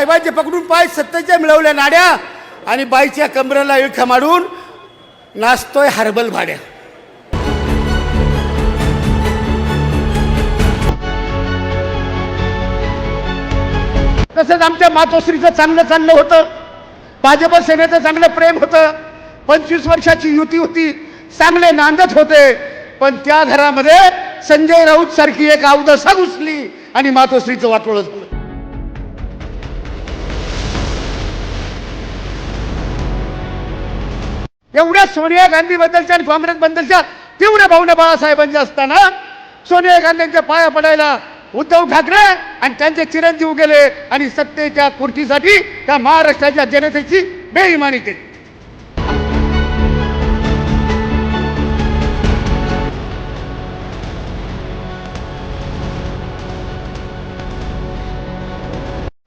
साहेबांचे पकडून पाय सत्तेच्या मिळवल्या नाड्या आणि बाईच्या कमरेला इळखा मारून नाचतोय हर्बल भाड्या. तसंच आमच्या मातोश्रीचं चांगलं चाललं होतं. भाजप सेनेचं चांगलं प्रेम होतं. पंचवीस वर्षाची युती होती. चांगले नांदत होते. पण त्या घरामध्ये संजय राऊत सारखी एक अवदसा घुसली आणि मातोश्रीचं वाटोळं झालं. एवढ्या सोनिया गांधी बद्दलच्या आणि काँग्रेसबद्दलच्या तीव्र भावना बाळासाहेबांच्या असताना सोनिया गांधींच्या पाया पडायला उद्धव ठाकरे आणि त्यांचे चिरंजीव गेले आणि सत्तेच्या खुर्चीसाठी त्या महाराष्ट्राच्या जनतेची बेईमानी केली.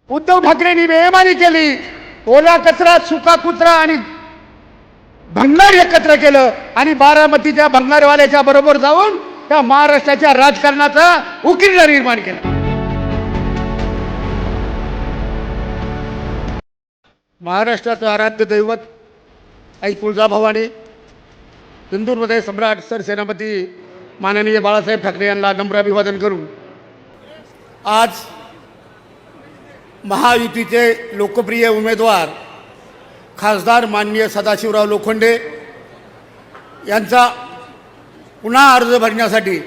उद्धव ठाकरेंनी बेईमानी केली. ओला कचरा सुका कुत्रा आणि भंगार एकत्र केलं आणि बारामतीच्या भंगारवाल्याच्या बरोबर जाऊन त्या महाराष्ट्राच्या राजकारणाचा उकिरडा निर्माण केला. महाराष्ट्राचं आराध्य दैवत आई तुळजाभवानी सिंदूरमध्ये सम्राट सरसेनापती माननीय बाळासाहेब ठाकरे यांना नम्र अभिवादन करून आज महायुतीचे लोकप्रिय उमेदवार खासदार माननीय सदाशिवराव लोखंडे यांचा पुन्हा अर्ज भरण्यासाठी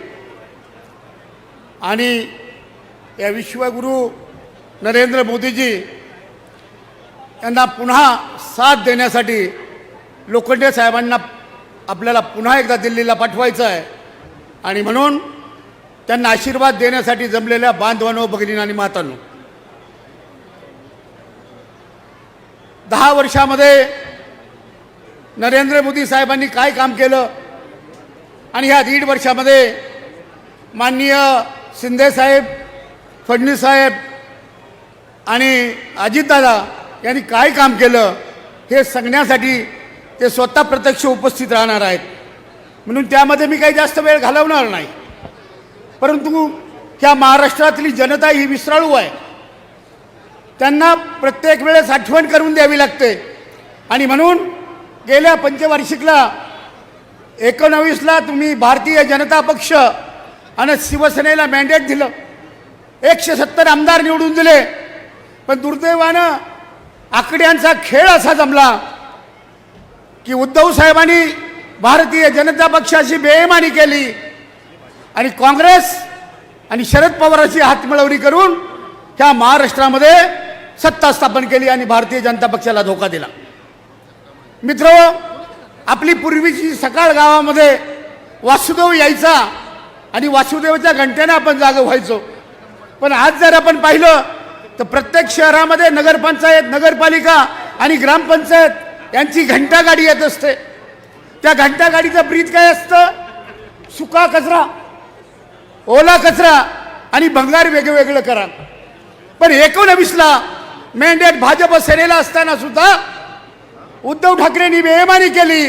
आणि या विश्वगुरू नरेंद्र मोदीजी यांना पुन्हा साथ देण्यासाठी लोखंडे साहेबांना आपल्याला पुन्हा एकदा दिल्लीला पाठवायचं आहे. आणि म्हणून त्यांना आशीर्वाद देण्यासाठी जमलेल्या बांधवांनो भगिनी आणि मातांनो दहा वर्षामध्ये नरेंद्र मोदी साहेबांनी काय काम केलं? आणि ह्या दीड वर्षामध्ये माननीय शिंदेसाहेब फडणीसाहेब फडणवीस साहेब आणि अजितदादा यांनी काय काम केलं हे सांगण्यासाठी ते स्वतः प्रत्यक्ष उपस्थित राहणार आहेत. म्हणून त्यामध्ये मी काही जास्त वेळ घालवणार नाही. परंतु ह्या महाराष्ट्रातली जनता ही विसराळू आहे. त्यांना प्रत्येक वेळेस आठवण करून द्यावी लागते. आणि म्हणून गेल्या पंचवार्षिकला एकोणावीसला तुम्ही भारतीय जनता पक्ष आणि शिवसेनेला मॅन्डेट दिलं. एकशे सत्तर आमदार निवडून दिले. पण दुर्दैवानं आकड्यांचा खेळ असा जमला की उद्धव साहेबांनी भारतीय जनता पक्षाची बेमानी केली आणि काँग्रेस आणि शरद पवारांची हातमिळवणी करून ह्या महाराष्ट्रामध्ये सत्ता स्थापन केली आणि भारतीय जनता पक्षाला धोका दिला. मित्र हो, आपली पूर्वीची सकाळ गावामध्ये वासुदेव यायचा आणि वासुदेवच्या घंट्याने आपण जागं व्हायचो. पण आज जर आपण पाहिलं तर प्रत्येक शहरामध्ये नगरपंचायत नगरपालिका आणि ग्रामपंचायत यांची घंटा गाडी येत असते. त्या घंटा गाडीचं ब्रीद काय असतं? सुका कचरा ओला कचरा आणि भंगार वेगवेगळं करा. पण एकोणवीसला मॅन्डेट भाजप सेनेला असताना सुद्धा उद्धव ठाकरेंनी बेमानी केली.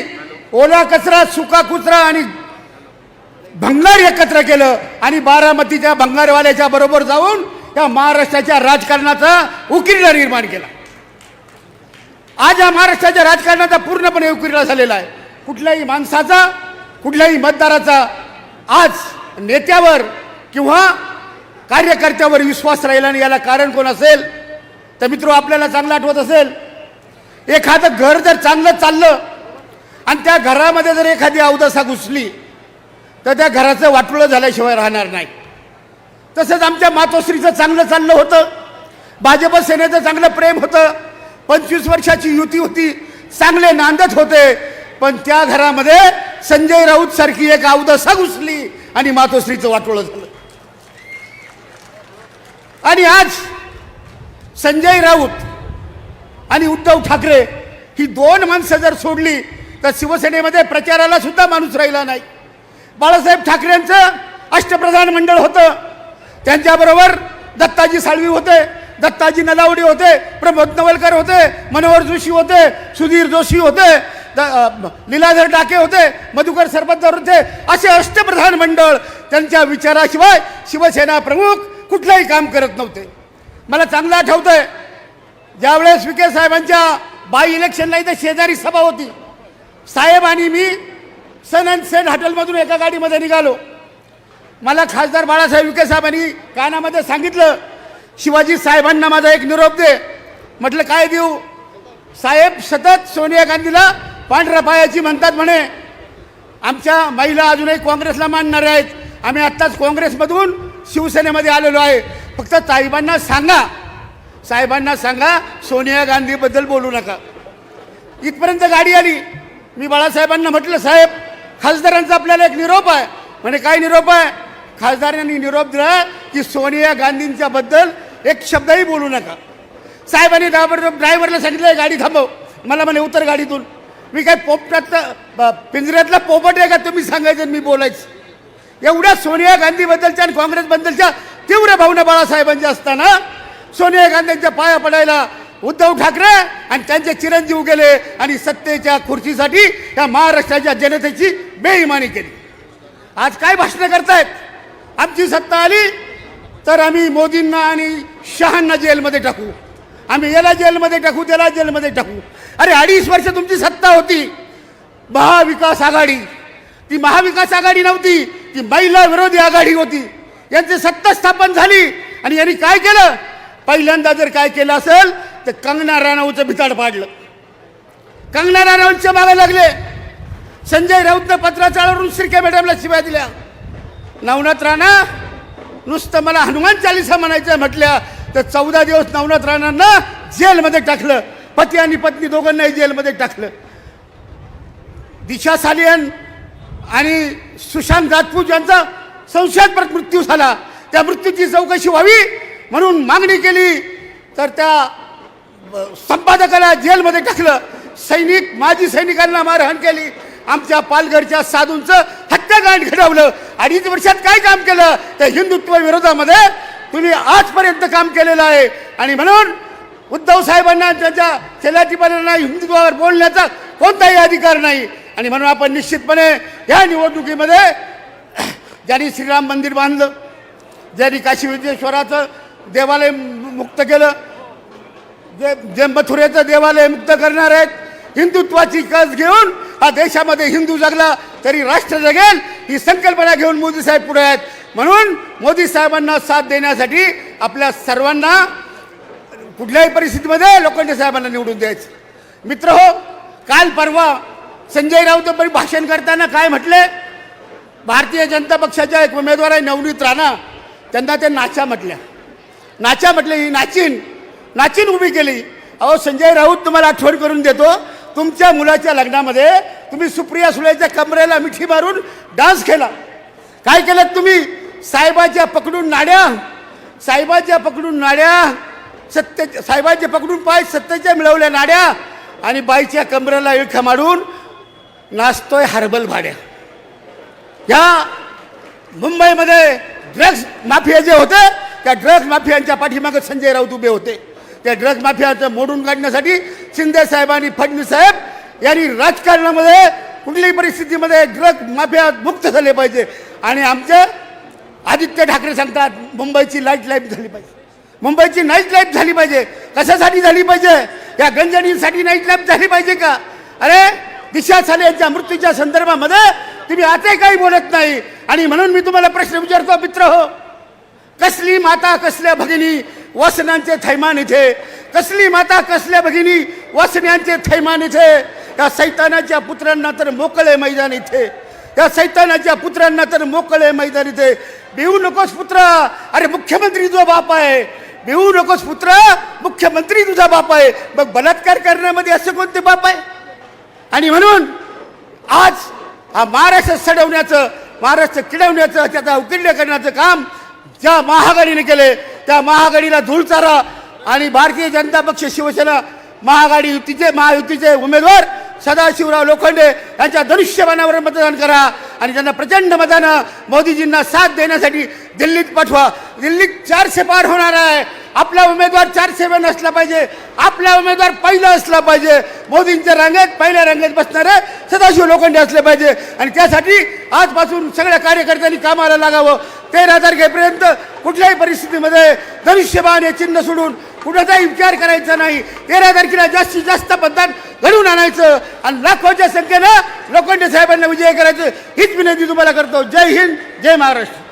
ओला कचरा सुका कुचरा आणि भंगार एकत्र केलं आणि बारामतीच्या भंगारवाल्याच्या बरोबर जाऊन त्या महाराष्ट्राच्या राजकारणाचा उकिरला निर्माण केला. आज या महाराष्ट्राच्या राजकारणाचा पूर्णपणे उकिरला झालेला आहे. कुठल्याही माणसाचा कुठल्याही मतदाराचा आज नेत्यावर किंवा कार्यकर्त्यावर विश्वास राहिला आणि याला कारण कोण असेल? तर मित्र आपल्याला चांगलं आठवत असेल एखादं घर जर चांगलं चाललं आणि त्या घरामध्ये जर एखादी अवदसा घुसली तर त्या घराचं वाटोळं झाल्याशिवाय राहणार नाही. तसंच आमच्या मातोश्रीचं चांगलं चाललं होतं. भाजप सेनेचं चांगलं प्रेम होतं. पंचवीस वर्षाची युती होती. चांगले नांदत होते. पण त्या घरामध्ये संजय राऊत सारखी एक अवदसा घुसली आणि मातोश्रीचं वाटोळं झालं. आणि आज संजय राऊत आणि उद्धव ठाकरे ही दोन माणसं जर सोडली तर शिवसेनेमध्ये प्रचाराला सुद्धा माणूस राहिला नाही. बाळासाहेब ठाकरेंचं अष्टप्रधान मंडळ होतं. त्यांच्याबरोबर दत्ताजी साळवी होते दत्ताजी नलावडे होते प्रमोद नवलकर होते मनोहर जोशी होते सुधीर जोशी होते द- लीलाधर डाके होते मधुकर सरपंचर होते असे अष्टप्रधान मंडळ त्यांच्या विचाराशिवाय शिवसेना प्रमुख कुठलंही काम करत नव्हते. मला चांगलं आठवतंय. ज्यावेळेस विखे साहेबांच्या बाय इलेक्शनला तर शेजारी सभा होती साहेब आणि मी सन अँड सेंट हॉटेलमधून एका गाडीमध्ये निघालो. मला खासदार बाळासाहेब विखे साहेबांनी कानामध्ये सांगितलं शिवाजी साहेबांना माझा एक निरोप दे. म्हटलं काय देऊ? साहेब सतत सोनिया गांधीला पांढऱ्या पायाची म्हणतात म्हणे आमच्या महिला अजूनही काँग्रेसला मानणार आहेत. आम्ही आत्ताच काँग्रेसमधून शिवसेनेमध्ये आलेलो आहे. फक्त साहेबांना सांगा. साहेबांना सांगा सोनिया गांधीबद्दल बोलू नका. इथपर्यंत गाडी आली. मी बाळासाहेबांना म्हटलं साहेब खासदारांचा आपल्याला एक निरोप आहे. म्हणे काय निरोप आहे? खासदारांनी निरोप दिला की सोनिया गांधींच्या बद्दल एक शब्दही बोलू नका. साहेबांनी ड्रायव्हर ड्रायव्हरला सांगितलं गाडी थांबव. मला म्हणे उतर गाडीतून. मी काय पोपटातलं पिंजऱ्यातला पोपट आहे का? तुम्ही सांगायचं आणि मी बोलायचं. एवढ्या सोनिया गांधीबद्दलच्या आणि काँग्रेसबद्दलच्या तीव्र भावना बाळासाहेबांची असताना सोनिया गांधींच्या पाया पडायला उद्धव ठाकरे आणि त्यांचे चिरंजीव गेले आणि सत्तेच्या खुर्चीसाठी या महाराष्ट्राच्या जनतेची बेईमानी केली. आज काय भाषणं करतायत? आमची सत्ता आली तर आम्ही मोदींना आणि शहांना जेलमध्ये टाकू. आम्ही याला जेलमध्ये टाकू त्याला जेलमध्ये टाकू. अरे अडीच वर्ष तुमची सत्ता होती. महाविकास आघाडी. ती महाविकास आघाडी नव्हती ती महिला विरोधी आघाडी होती. यांची सत्ता स्थापन झाली. आणि यांनी काय केलं? पहिल्यांदा जर काय केलं असेल तर कंगना राणावचं भिताड पाडलं. कंगना राणावतच्या मागे लागले. संजय राऊतनं पत्राचाळावरून श्रीके मॅडमला शिव्या दिल्या. नवनाथ राणा नुसतं मला हनुमान चालिसा म्हणायचं म्हटल्या तर चौदा दिवस नवनाथ राणांना जेलमध्ये टाकलं. पती आणि पत्नी दोघांनाही जेलमध्ये टाकलं. दिशा सालियन आणि सुशांत राजपूत यांचा संशयास्पद मृत्यू झाला. त्या मृत्यूची चौकशी व्हावी म्हणून मागणी केली. तर त्या संपादकाला जेलमध्ये टाकलं. सैनिक माजी सैनिकांना मारहाण केली. आमच्या पालघरच्या साधूंचं हत्याकांड घडवलं. अडीच वर्षात काय काम केलं? त्या हिंदुत्व विरोधामध्ये तुम्ही आजपर्यंत काम केलेलं आहे. आणि म्हणून उद्धव साहेबांना त्यांच्या चलाटीपणांना हिंदुत्वावर बोलण्याचा कोणताही अधिकार नाही. आणि म्हणून आपण निश्चितपणे या निवडणुकीमध्ये ज्यांनी श्रीराम मंदिर बांधलं ज्यांनी काशी विश्वेश्वराचं देवालय मुक्त केलं जे जे मथुरेचं देवालय मुक्त करणार आहेत हिंदुत्वाची कस घेऊन हा देशामध्ये हिंदू जगला तरी राष्ट्र जगेल ही संकल्पना घेऊन मोदी साहेब पुढे आहेत. म्हणून मोदी साहेबांना साथ देण्यासाठी आपल्या सर्वांना कुठल्याही परिस्थितीमध्ये लोखंडे साहेबांना निवडून द्यायचं. मित्र हो काल परवा संजय राऊत पण भाषण करताना काय म्हटले? भारतीय जनता पक्षाच्या एक उमेदवार आहे नवनीत राणा. त्यांना ते नाचा म्हटल्या. नाचा म्हटले ही नाचीन. नाचीन उभी केली. अहो संजय राऊत तुम्हाला आठवण करून देतो तुमच्या मुलाच्या लग्नामध्ये तुम्ही सुप्रिया सुळेच्या कमरेला मिठी मारून डान्स केला. काय केलं तुम्ही? साहेबाच्या पकडून नाड्या. साहेबाच्या पकडून नाड्या. सत्य साहेबाच्या पकडून पाय सत्तेच्या मिळवल्या नाड्या. आणि बाईच्या कमरेला इळखा मारून नाचतोय हर्बल भाड्या. या मुंबईमध्ये ड्रग्ज माफिया जे होते त्या ड्रग्ज माफियांच्या पाठीमागे संजय राऊत उभे होते. त्या ड्रग्ज माफियाचं मोडून काढण्यासाठी शिंदे साहेब आणि फडणवीस साहेब यांनी राजकारणामध्ये कुठल्याही परिस्थितीमध्ये ड्रग माफिया मुक्त झाले पाहिजे. आणि आमचे आदित्य ठाकरे सांगतात मुंबईची लाइट लाईफ झाली पाहिजे. मुंबईची नाईट लाईफ झाली पाहिजे. कशासाठी झाली पाहिजे? या गंजणींसाठी नाईट लाईफ झाली पाहिजे का? अरे दिशा साले यांच्या मृत्यूच्या संदर्भामध्ये तुम्ही आताही काही बोलत नाही. आणि म्हणून मी तुम्हाला प्रश्न विचारतो मित्र हो कसली माता कसल्या भगिनी वसनांचे थैमान इथे? कसली माता कसल्या भगिनी वसन्यांचे थैमान इथे? या सैतानाच्या पुत्रांना तर मोकळे मैदान इथे. या सैतानाच्या पुत्रांना तर मोकळे मैदान इथे. भिवू नकोस पुत्र अरे मुख्यमंत्री जो बाप आहे. भिवू नकोस पुत्र मुख्यमंत्री तुझा बाप आहे. मग बलात्कार करण्यामध्ये असं कोणते बाप आहे? आणि म्हणून आज हा महाराष्ट्र सडवण्याचं महाराष्ट्र किडवण्याचं त्याचा उकिरडे करण्याचं काम ज्या महाआघाडीने केले त्या महाआघाडीला धूळ चारा आणि भारतीय जनता पक्ष शिवसेना महाआघाडी युतीचे महायुतीचे उमेदवार सदाशिवराव लोखंडे यांच्या धनुष्यबाणावर मतदान करा. आणि त्यांना प्रचंड मतानं मोदीजींना साथ देण्यासाठी दिल्लीत पाठवा. दिल्लीत चारशे पार होणार आहे. आपला उमेदवार चारशे वन असला पाहिजे. आपला उमेदवार पहिला असला पाहिजे. मोदींच्या रांगेत पहिल्या रांगेत बसणारे सदाशिव लोखंडे असले पाहिजे. आणि त्यासाठी आजपासून सगळ्या कार्यकर्त्यांनी कामाला लागावं. तेरा तारखेपर्यंत कुठल्याही परिस्थितीमध्ये धनुष्यबाण हे चिन्ह सोडून कुणाचाही विचार करायचा नाही. तेरा तारखेला जास्तीत जास्त मतदान घडवून आणायचं. आणि लाखोच्या संख्येनं लोखंडे साहेबांना विजय करायचं. हीच विनंती तुम्हाला करतो. जय हिंद जय महाराष्ट्र.